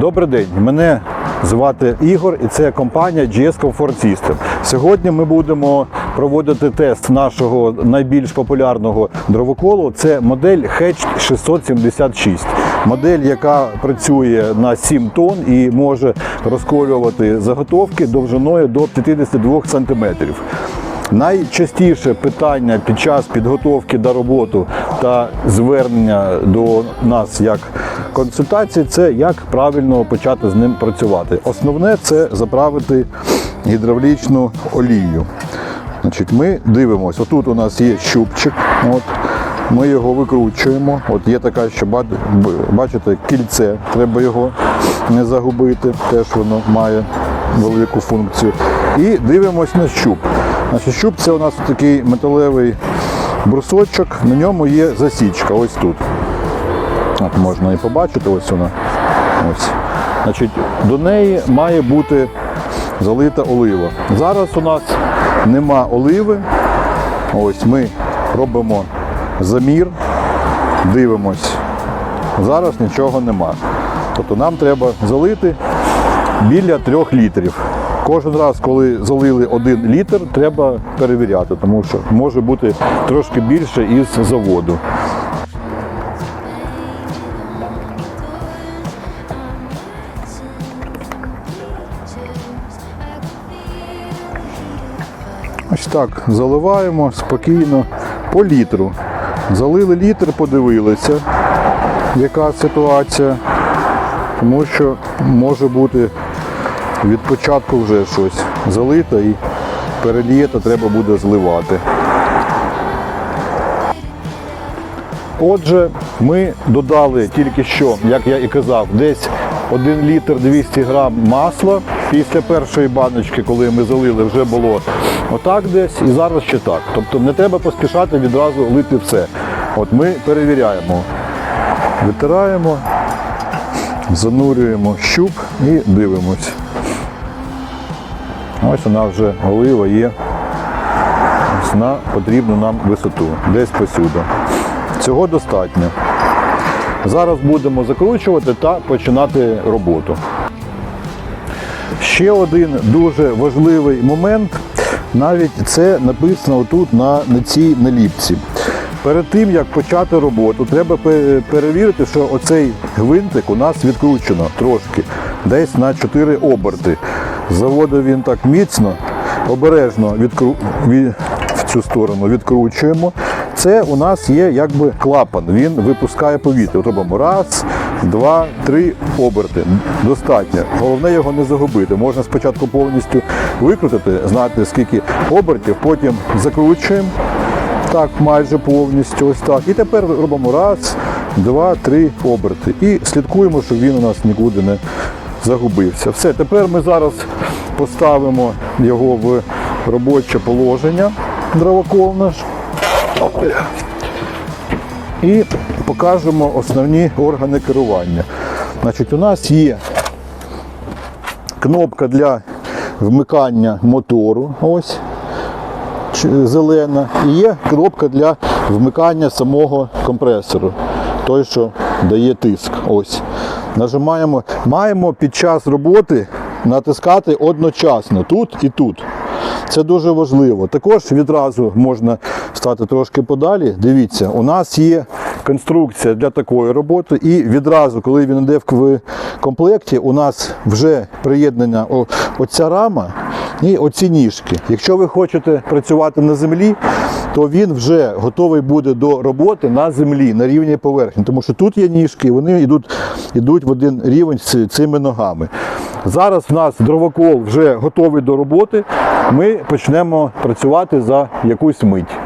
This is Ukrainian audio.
Добрий день, мене звати Ігор і це компанія GS Comfort System. Сьогодні ми будемо проводити тест нашого найбільш популярного дровоколу. Це модель Hatch 676. Модель, яка працює на 7 тонн і може розколювати заготовки довжиною до 52 см. Найчастіше питання під час підготовки до роботи та звернення до нас як консультації це як правильно почати з ним працювати. Основне це заправити гідравлічну олію. Значить, Ми дивимося, отут у нас є щупчик. От. Ми його викручуємо. От є така, що бачите, кільце, треба його не загубити, теж воно має велику функцію. І дивимося на щуп. Значить, щуп це у нас такий металевий брусочок, на ньому є засічка, ось тут. От можна і побачити, ось вона. Ось. Значить, до неї має бути залита олива. Зараз у нас нема оливи. Ось ми робимо замір, дивимось. Зараз нічого нема. Тобто нам треба залити біля трьох літрів. Кожен раз, коли залили один літр, треба перевіряти, тому що може бути трошки більше із заводу. Так заливаємо спокійно по літру. Залили літр, подивилися, яка ситуація, тому що може бути від початку вже щось залито і перелієте, треба буде зливати. Отже, ми додали тільки що, як я і казав, десь 1 літр 200 грам масла. Після першої баночки, коли ми залили, вже було отак десь і зараз ще так. Тобто не треба поспішати відразу лити все. От ми перевіряємо. Витираємо, занурюємо щуп і дивимось. Ось вона вже олива є на потрібну нам висоту, десь посюди. Цього достатньо. Зараз будемо закручувати та починати роботу. Ще один дуже важливий момент, навіть це написано тут на, цій наліпці. Перед тим як почати роботу, треба перевірити, що оцей гвинтик у нас відкручено трошки, десь на 4 оберти. З заводу він так міцно, обережно відкру... ві- в цю сторону відкручуємо. Це у нас є якби клапан, він випускає повітря. Робимо раз, два, три оберти. Достатньо. Головне його не загубити. Можна спочатку повністю викрутити, знати скільки обертів, потім закручуємо. Так, майже повністю ось так. І тепер робимо раз, два, три оберти. І слідкуємо, щоб він у нас нікуди не загубився. Все, тепер ми зараз поставимо його в робоче положення, дровокол. І покажемо основні органи керування. Значить, у нас є кнопка для вмикання мотору. Ось зелена, і є кнопка для вмикання самого компресору, той, що дає тиск. Ось. Нажимаємо. Маємо під час роботи натискати одночасно тут і тут. Це дуже важливо. Також відразу можна стати трошки подалі. Дивіться, у нас є конструкція для такої роботи, і відразу, коли він йде в комплекті, у нас вже приєднана оця рама і оці ніжки. Якщо ви хочете працювати на землі, то він вже готовий буде до роботи на землі, на рівні поверхні. Тому що тут є ніжки, вони йдуть, йдуть в один рівень з цими ногами. Зараз в нас дровокол вже готовий до роботи. Ми почнемо працювати за якусь мить.